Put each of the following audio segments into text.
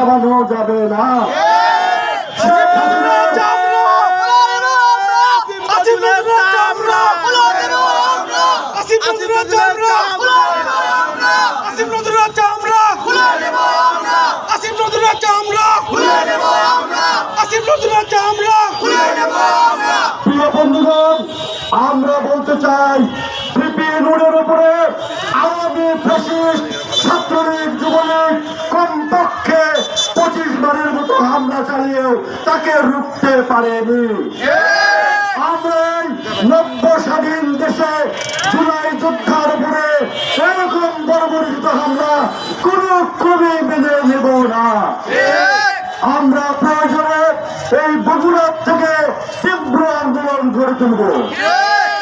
থামানো যাবে না। প্রিয় বন্ধুগণ আমরা বলতে চাই রোডের উপরে আওয়ামী ফ্যাসিস্ট ছাত্রলীগ যুবলীগ কমপক্ষে হামলা চালিয়েও তাকে রুখতে পারেনি। আমরা নব্য স্বাধীন দেশে জুলাই যোদ্ধার উপরে এরকম বর্বরিত হামলা কোনো ক্রমে মেনে নেব না। আমরা প্রয়োজনে এই বগুড়ার থেকে তীব্র আন্দোলন গড়ে তুলব।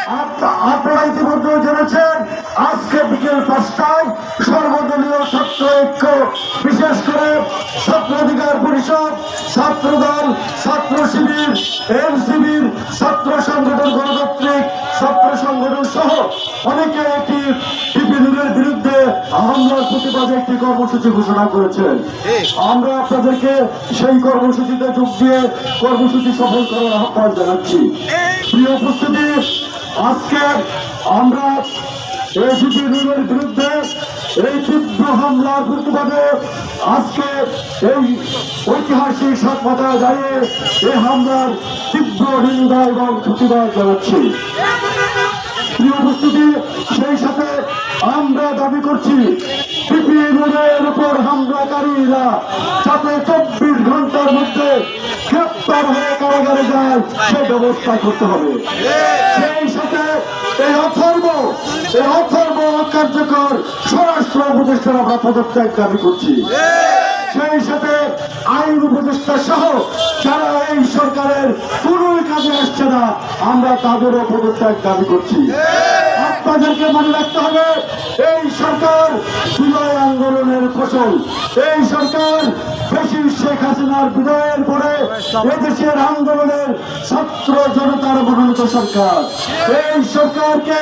আপ- আপনারা ইতিমধ্যে পরিষদ ছাত্রদল ছাত্র শিবির এনসিবির ছাত্র সংগঠন গণতান্ত্রিক ছাত্র সংগঠন সহ অনেকে একটি বিপিনের বিরুদ্ধে হামলার প্রতিবাদে একটি কর্মসূচি ঘোষণা করেছেন। আমরা আপনাদেরকে সেই কর্মসূচিতে যোগ দিয়ে কর্মসূচি সফল করার আহ্বান জানাচ্ছি। প্রিয় উপস্থিতি আজকে আমরা এসিপি বিরুদ্ধে এই তীব্র হামলার প্রতিবাদে আজকে এই ঐতিহাসিক সাত মাথায় দাঁড়িয়ে এই হামলার তীব্র নিন্দা এবং প্রতিবাদ জানাচ্ছি। প্রিয় সেই সাথে আমরা দাবি করছি সিপিএমের উপর হামলাকারীরা যাতে চব্বিশ ঘণ্টার মধ্যে গ্রেপ্তার হয়ে কারাগারে যায়, সে ব্যবস্থা করতে হবে। সেই সাথে এই অথর্ব এই অথর্ব কার্যকর স্বরাষ্ট্র উপদেষ্টার আমরা পদত্যাগ দাবি করছি। সেই সাথে আইন উপদেষ্টা সহ যারা এই সরকারের কোন কাজে আসছে না, আমরা তাদেরও পদত্যাগ দাবি করছি। আপনাদেরকে মনে রাখতে হবে, এই সরকার বিজয় আন্দোলনের ফসল। এই সরকার বেশি শেখ হাসিনার বিজয়ের পরে এদেশের আন্দোলনের ছাত্র জনতার মনোনীত সরকার। এই সরকারকে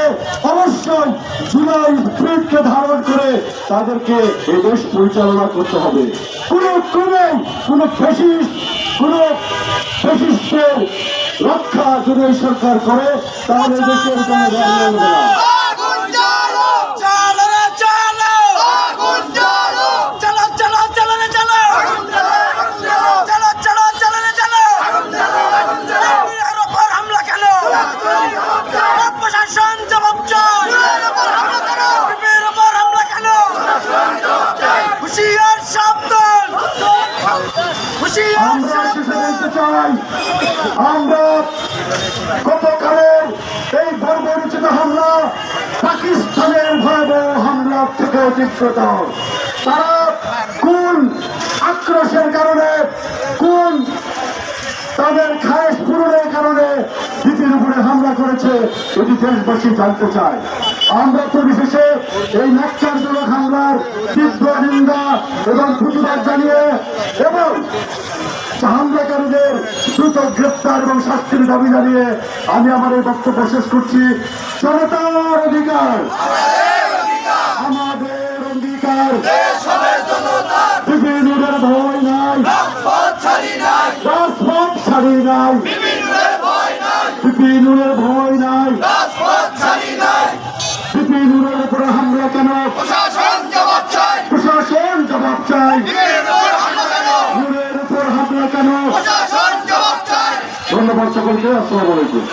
অবশ্যই জুলাই স্পিরিটকে ধারণ করে তাদেরকে এদেশ পরিচালনা করতে হবে। কোনো ক্রমে কোনো ফেসিস্ট কোনো ফেসিস্টের রক্ষা যদি সরকার করে, তাহলে দেশের কোনো আমরা গতকালের এই বর্বরিচিত হামলা পাকিস্তানের ভয়াবহ হামলার থেকে তীব্রতর তারা কোন আক্রোশের কারণে, কোন তাদের খায়েশ পূরণের কারণে দিদির উপরে হামলা করেছে, এটি দেশবাসী জানতে চায়। আমরা পরিশেষে এই ন্যাক্কারজনক হামলার তীব্র নিন্দা এবং প্রতিবাদ জানিয়ে এবং হামলাকারীদের দ্রুত গ্রেপ্তার এবং শাস্তির দাবি জানিয়ে আমি আমার এই বক্তব্য শেষ করছি। জনতার অধিকার। আমাদের অঙ্গীকার। বিভিন্নের ভয় নাই। রাজপথ ছাড়ি নাই। বিপিনুরের ভয় নাই। হামলা কেন? প্রশাসন জবাব চায় প্রশাসন জবাব চাই। নুরের উপর হামলা কেন? প্রশাসন জবাব চায় ধন্যবাদ সকলকে আসসালামু আলাইকুম।